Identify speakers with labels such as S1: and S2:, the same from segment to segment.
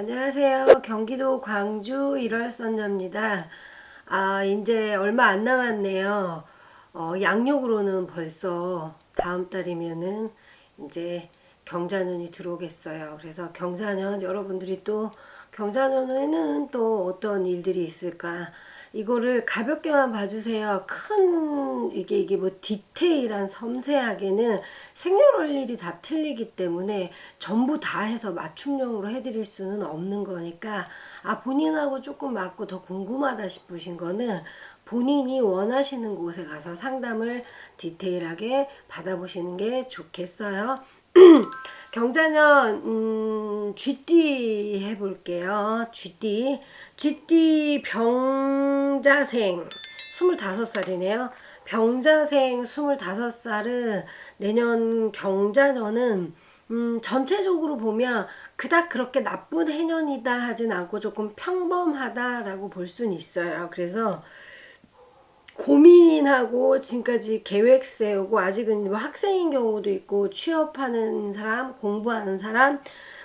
S1: 안녕하세요. 경기도 광주 1월 선녀입니다. 아, 이제 얼마 안 남았네요. 어, 양력으로는 벌써 다음 달이면은 이제 경자년이 들어오겠어요. 그래서 경자년 여러분들이 또 경자년에는 또 어떤 일들이 있을까? 이거를 가볍게만 봐주세요. 큰 이게 이게 뭐 디테일한 섬세하게는 생년월 일이 다 틀리기 때문에 전부 다 해서 맞춤형으로 해드릴 수는 없는 거니까 아 본인하고 조금 맞고 더 궁금하다 싶으신 거는 본인이 원하시는 곳에 가서 상담을 디테일하게 받아보시는 게 좋겠어요. 경자년 음, 쥐띠 해볼게요. 쥐띠 쥐띠 병자생 25살이네요. 병자생 25살은 내년 경자년은 음, 전체적으로 보면 그닥 그렇게 나쁜 해년이다 하진 않고 조금 평범하다라고 볼 수는 있어요. 그래서 고민하고 지금까지 계획 세우고 아직은 뭐 학생인 경우도 있고 취업하는 사람, 공부하는 사람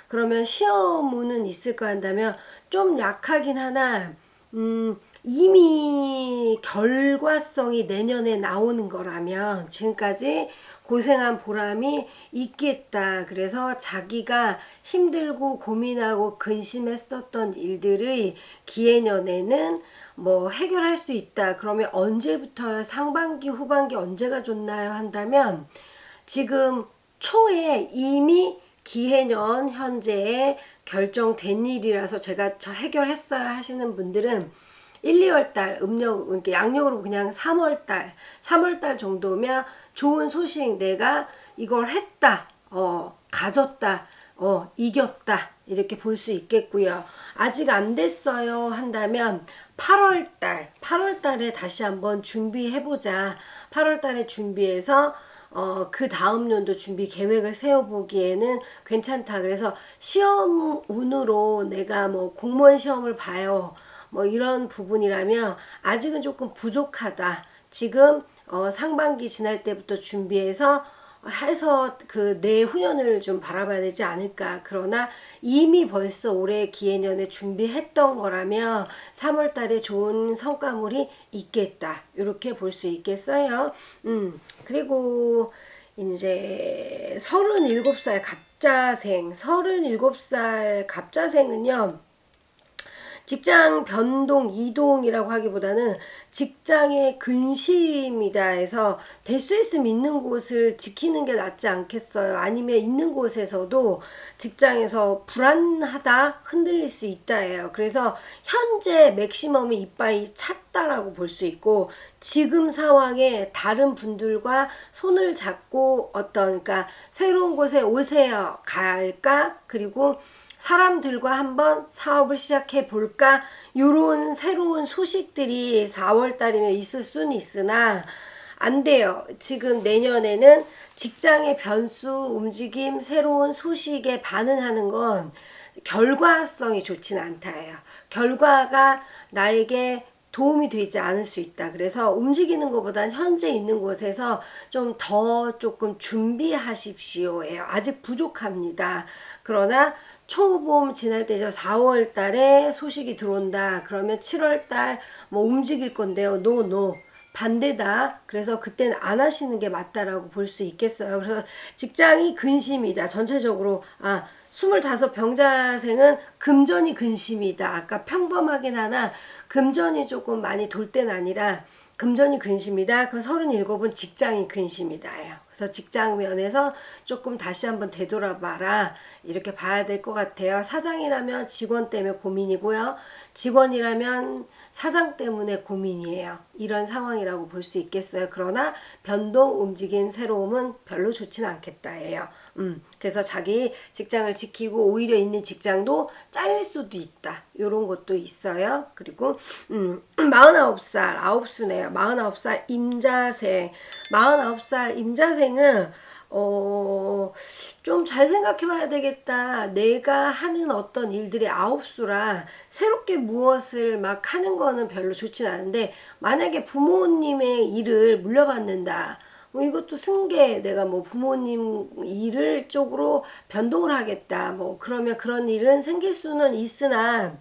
S1: 그러면 시험은 있을까 한다면 좀 약하긴 하나 음 이미 결과성이 내년에 나오는 거라면 지금까지 고생한 보람이 있겠다. 그래서 자기가 힘들고 고민하고 근심했었던 일들의 기해년에는 뭐 해결할 수 있다. 그러면 언제부터요? 상반기, 후반기 언제가 좋나요? 한다면 지금 초에 이미 기해년 현재에 결정된 일이라서 제가 저 해결했어요 하시는 분들은 1, 2월 달 음력 그러니까 양력으로 그냥 3월 달, 3월 달 정도면 좋은 소식 내가 이걸 했다. 어, 가졌다. 어, 이겼다. 이렇게 볼 수 있겠고요. 아직 안 됐어요 한다면 8월 달, 8월 달에 다시 한번 준비해 보자. 8월 달에 준비해서 어, 그 다음 연도 준비 계획을 세워보기에는 괜찮다. 그래서 시험 운으로 내가 뭐 공무원 시험을 봐요. 뭐 이런 부분이라면 아직은 조금 부족하다. 지금 어, 상반기 지날 때부터 준비해서 해서 그 내후년을 좀 바라봐야 되지 않을까. 그러나 이미 벌써 올해 기해년에 준비했던 거라면 3월 달에 좋은 성과물이 있겠다. 이렇게 볼 수 있겠어요. 음, 그리고 이제 37살 갑자생, 37살 갑자생은요, 직장 변동, 이동이라고 하기보다는 직장의 근심이다 해서 될 수 있으면 있는 곳을 지키는 게 낫지 않겠어요? 아니면 있는 곳에서도 직장에서 불안하다, 흔들릴 수 있다 해요. 그래서 현재 맥시멈이 이빠이 찼다라고 볼 수 있고 지금 상황에 다른 분들과 손을 잡고 어떤 그러니까 새로운 곳에 오세요 갈까 그리고 사람들과 한번 사업을 시작해 볼까? 요런 새로운 소식들이 4월 달이면 있을 수는 있으나 안 돼요. 지금 내년에는 직장의 변수, 움직임, 새로운 소식에 반응하는 건 결과성이 좋진 않다예요. 결과가 나에게 도움이 되지 않을 수 있다. 그래서 움직이는 것보단 현재 있는 곳에서 좀 더 조금 준비하십시오예요. 아직 부족합니다. 그러나 초봄 지날 때죠. 4월 달에 소식이 들어온다. 그러면 7월 달 뭐 움직일 건데요. 노, 노. 반대다. 그래서 그때는 안 하시는 게 맞다라고 볼 수 있겠어요. 그래서 직장이 근심이다. 전체적으로, 아, 25 병자생은 금전이 근심이다. 아까 평범하긴 하나 금전이 조금 많이 돌 때는 아니라 금전이 근심이다. 그럼 37은 직장이 근심이다예요. 그래서 직장 면에서 조금 다시 한번 되돌아봐라. 이렇게 봐야 될 것 같아요. 사장이라면 직원 때문에 고민이고요. 직원이라면 사장 때문에 고민이에요. 이런 상황이라고 볼 수 있겠어요. 그러나 변동, 움직임, 새로움은 별로 좋지는 않겠다예요. 음, 그래서 자기 직장을 지키고 오히려 있는 직장도 잘릴 수도 있다. 요런 것도 있어요. 그리고 음, 49살, 9수네요. 49살 임자생. 49살 임자생은 어, 좀 잘 생각해 봐야 되겠다. 내가 하는 어떤 일들이 아홉 수라 새롭게 무엇을 막 하는 거는 별로 좋진 않은데 만약에 부모님의 일을 물려받는다. 뭐 이것도 승계 내가 뭐 부모님 일을 쪽으로 변동을 하겠다. 뭐 그러면 그런 일은 생길 수는 있으나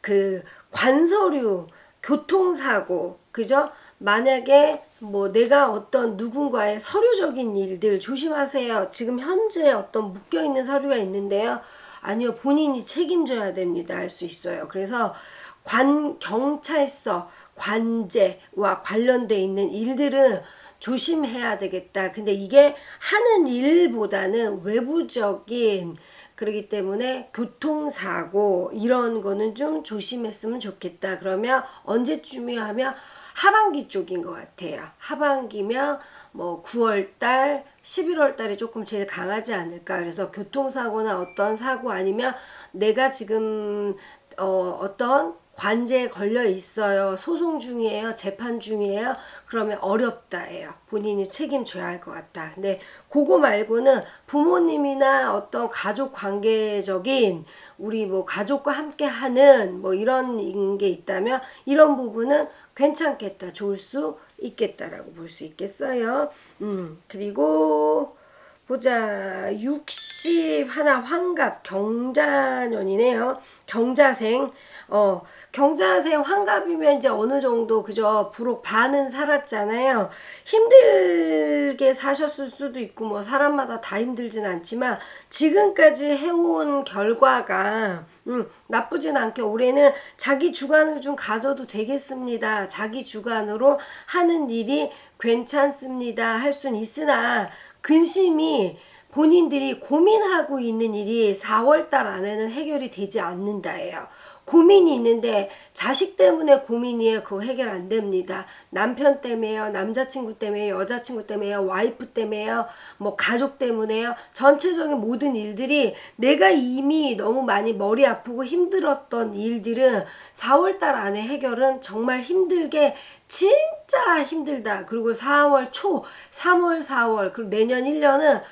S1: 그 관서류 교통사고 그죠? 만약에 뭐 내가 어떤 누군가의 서류적인 일들 조심하세요. 지금 현재 어떤 묶여 있는 서류가 있는데요. 아니요 본인이 책임져야 됩니다. 할 수 있어요. 그래서 관 경찰서 관제와 관련돼 있는 일들은 조심해야 되겠다. 근데 이게 하는 일보다는 외부적인 그러기 때문에 교통사고 이런 거는 좀 조심했으면 좋겠다. 그러면 언제쯤이야 하면 하반기 쪽인 것 같아요. 하반기면 뭐 9월 달, 11월 달에 조금 제일 강하지 않을까. 그래서 교통사고나 어떤 사고 아니면 내가 지금 어, 어떤 관제에 걸려 있어요. 소송 중이에요. 재판 중이에요. 그러면 어렵다예요. 본인이 책임져야 할 것 같다. 근데 그거 말고는 부모님이나 어떤 가족 관계적인 우리 뭐 가족과 함께 하는 뭐 이런 게 있다면 이런 부분은 괜찮겠다. 좋을 수 있겠다라고 볼 수 있겠어요. 음, 그리고 보자 60 하나 환갑 경자년이네요. 경자생 어 경자생 환갑이면 이제 어느 정도 그저 부록 반은 살았잖아요. 힘들게 사셨을 수도 있고 뭐 사람마다 다 힘들진 않지만 지금까지 해온 결과가 음, 나쁘진 않게 올해는 자기 주관을 좀 가져도 되겠습니다. 자기 주관으로 하는 일이 괜찮습니다. 할 수는 있으나 근심이 본인들이 고민하고 있는 일이 4월달 안에는 해결이 되지 않는다예요. 고민이 있는데 자식 때문에 고민이에요. 그거 해결 안 됩니다. 남편 때문에요. 남자친구 때문에요. 여자친구 때문에요. 와이프 때문에요. 뭐 가족 때문에요. 전체적인 모든 일들이 내가 이미 너무 많이 머리 아프고 힘들었던 일들은 4월달 안에 해결은 정말 힘들게 진 짜 힘들다. 그리고 4월 초, 3월, 4월, 그리고 내년 1년은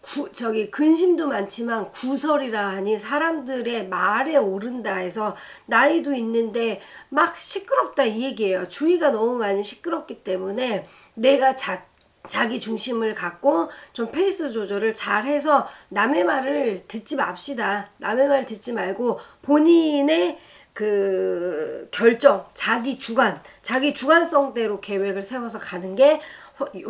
S1: 구, 저기 근심도 많지만 구설이라 하니 사람들의 말에 오른다 해서 나이도 있는데 막 시끄럽다 이 얘기예요. 주위가 너무 많이 시끄럽기 때문에 내가 자, 자기 중심을 갖고 좀 페이스 조절을 잘 해서 남의 말을 듣지 맙시다. 남의 말 듣지 말고 본인의 그 결정, 자기 주관, 자기 주관성대로 계획을 세워서 가는 게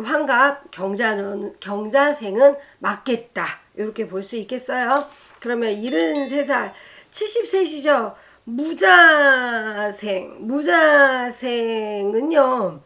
S1: 환갑 경자는 경자생은 맞겠다. 이렇게 볼 수 있겠어요. 그러면 73살 70세시죠. 무자생 무자생은요.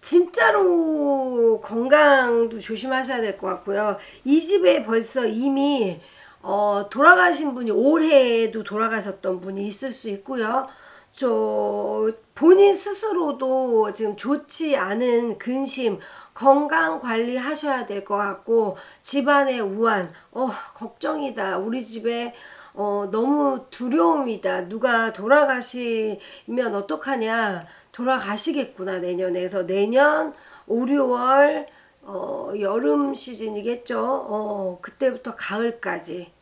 S1: 진짜로 건강도 조심하셔야 될 것 같고요. 이 집에 벌써 이미 어, 돌아가신 분이 올해에도 돌아가셨던 분이 있을 수 있고요. 저 본인 스스로도 지금 좋지 않은 근심, 건강 관리 하셔야 될 것 같고 집안의 우환, 어 걱정이다. 우리 집에 어 너무 두려움이다. 누가 돌아가시면 어떡하냐? 돌아가시겠구나 내년에서 내년 5, 6월 어 여름 시즌이겠죠. 어 그때부터 가을까지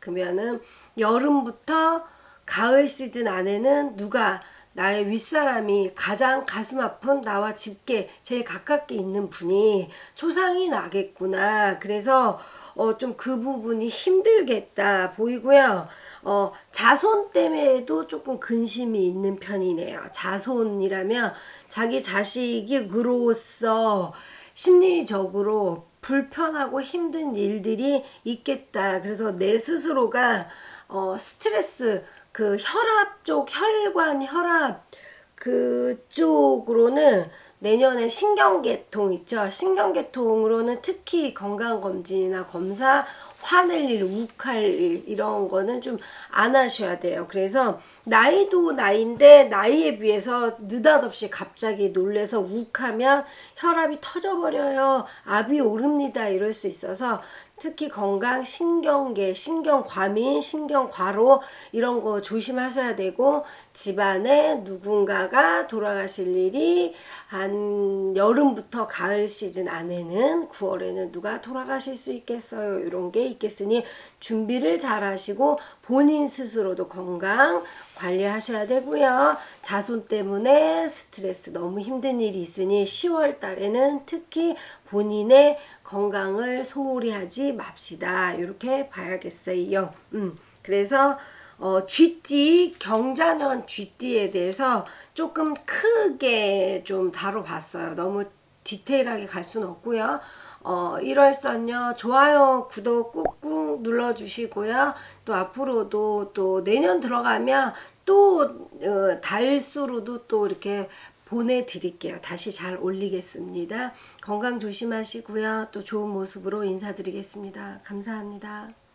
S1: 그러면은 여름부터 가을 시즌 안에는 누가 나의 윗사람이 가장 가슴 아픈 나와 집게 제일 가깝게 있는 분이 초상이 나겠구나. 그래서 어, 좀 그 부분이 힘들겠다 보이고요. 어, 자손 때문에도 조금 근심이 있는 편이네요. 자손이라면 자기 자식이 그로써 심리적으로 불편하고 힘든 일들이 있겠다. 그래서 내 스스로가 어, 스트레스 그 혈압 쪽 혈관 혈압 그쪽으로는 내년에 신경계통 있죠. 신경계통으로는 특히 건강검진이나 검사 화낼 일, 욱할 일 이런 거는 좀 안 하셔야 돼요. 그래서 나이도 나이인데 나이에 비해서 느닷없이 갑자기 놀래서 욱하면 혈압이 터져버려요. 압이 오릅니다. 이럴 수 있어서 특히 건강, 신경계, 신경과민, 신경과로 이런 거 조심하셔야 되고 집안에 누군가가 돌아가실 일이 한 여름부터 가을 시즌 안에는 9월에는 누가 돌아가실 수 있겠어요. 이런 게 있겠으니 준비를 잘 하시고 본인 스스로도 건강 관리하셔야 되고요. 자손 때문에 스트레스 너무 힘든 일이 있으니 10월 달에는 특히 본인의 건강을 소홀히 하지 맙시다. 이렇게 봐야겠어요. 음. 그래서 어, 쥐띠 경자년 쥐띠에 대해서 조금 크게 좀 다뤄봤어요. 너무 디테일하게 갈 수는 없고요. 어, 1월선요 좋아요 구독 꾹꾹 눌러주시고요. 또 앞으로도 또 내년 들어가면 또 어, 달수로도 또 이렇게 보내드릴게요. 다시 잘 올리겠습니다. 건강 조심하시고요. 또 좋은 모습으로 인사드리겠습니다. 감사합니다.